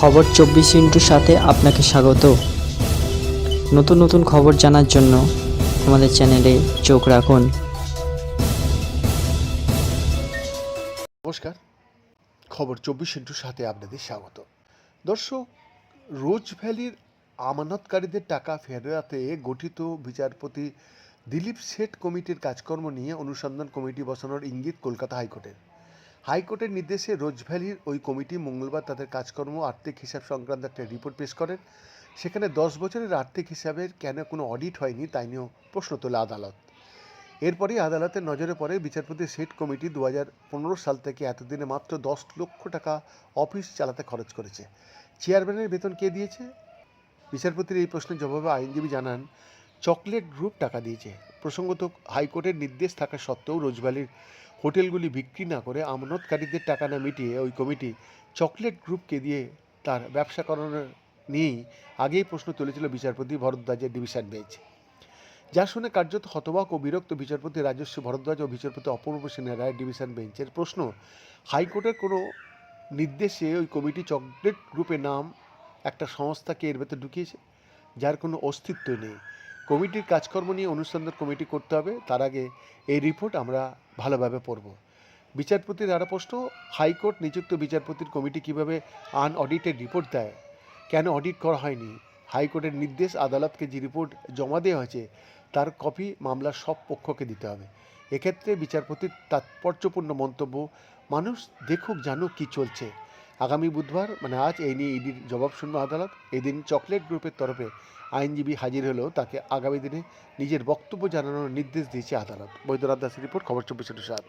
খবর চব্বিশ ইন্টুর সাথে আপনাকে স্বাগত। নতুন নতুন খবর জানার জন্য আমাদের চ্যানেলে চোখ রাখুন। নমস্কার। খবর চব্বিশ ইন্টুর সাথে আপনাদের স্বাগত। দর্শক, রোজ ভ্যালির আমানতকারীদের টাকা ফেরাতে গঠিত বিচারপতি দিলীপ শেঠ কমিটির কাজকর্ম নিয়ে অনুসন্ধান কমিটি বসানোর ইঙ্গিত কলকাতা হাইকোর্টের। হাইকোর্টের নির্দেশে রোজভ্যালির ওই কমিটি মঙ্গলবার তাদের কাজকর্ম, আর্থিক হিসাব সংক্রান্ত একটা রিপোর্ট পেশ করেন। সেখানে দশ বছরের আর্থিক হিসাবের কেন কোনো অডিট হয়নি তাই নিয়েও প্রশ্ন তোলে আদালত। এরপরই আদালতের নজরে পড়ে বিচারপতি সেট কমিটি দু সাল থেকে এতদিনে মাত্র দশ লক্ষ টাকা অফিস চালাতে খরচ করেছে। চেয়ারম্যানের বেতন কে দিয়েছে? বিচারপতির এই প্রশ্নের জবাবে আইনজীবী জানান, চকলেট গ্রুপ টাকা দিয়েছে। প্রসঙ্গত, হাইকোর্টের নির্দেশ থাকা সত্ত্বেও রোজভ্যালির হোটেলগুলি বিক্রি না করে আমানতকারীদের টাকা না মিটিয়ে ওই কমিটি চকলেট গ্রুপকে দিয়ে তার ব্যবসা নিয়েই আগেই প্রশ্ন তুলেছিল বিচারপতি ভরদ্বাজের ডিভিশন বেঞ্চ। যা শুনে কার্যত হতবাক ও বিরক্ত বিচারপতি রাজস্ব ভরদ্বাজ ও বিচারপতি অপূর্ব সিনহা রায় ডিভিশন বেঞ্চের প্রশ্ন, হাইকোর্টের কোনো নির্দেশে ওই কমিটি চকলেট গ্রুপের নাম একটা সংস্থাকে এর ভেতর ঢুকিয়েছে? যার কোনো অস্তিত্ব নেই। কমিটির কাজকর্ম নিয়ে অনুসন্ধান কমিটি করতে হবে। তার আগে এই রিপোর্ট আমরা ভালোভাবে পড়ব। বিচারপতির আরও প্রশ্ন, হাইকোর্ট নিযুক্ত বিচারপতির কমিটি কীভাবে আনঅডিটেড রিপোর্ট দেয়? কেন অডিট করা হয়নি? হাইকোর্টের নির্দেশ, আদালতকে যে রিপোর্ট জমা দেওয়া হয়েছে, তার কপি মামলার সব পক্ষকে দিতে হবে। এক্ষেত্রে বিচারপতির তাৎপর্যপূর্ণ মন্তব্য, মানুষ দেখুক, জানুক কি চলছে। আগামী বুধবার মানে আজ এই নিয়ে ইডির জবাব শুনবে আদালত। এদিন চকলেট গ্রুপের তরফে আইনজীবী হাজির হলেও তাকে আগামী দিনে নিজের বক্তব্য জানানোর নির্দেশ দিয়েছে আদালত। বৈদ্যনাথ দাসের রিপোর্ট, খবর চব্বিশ সাত।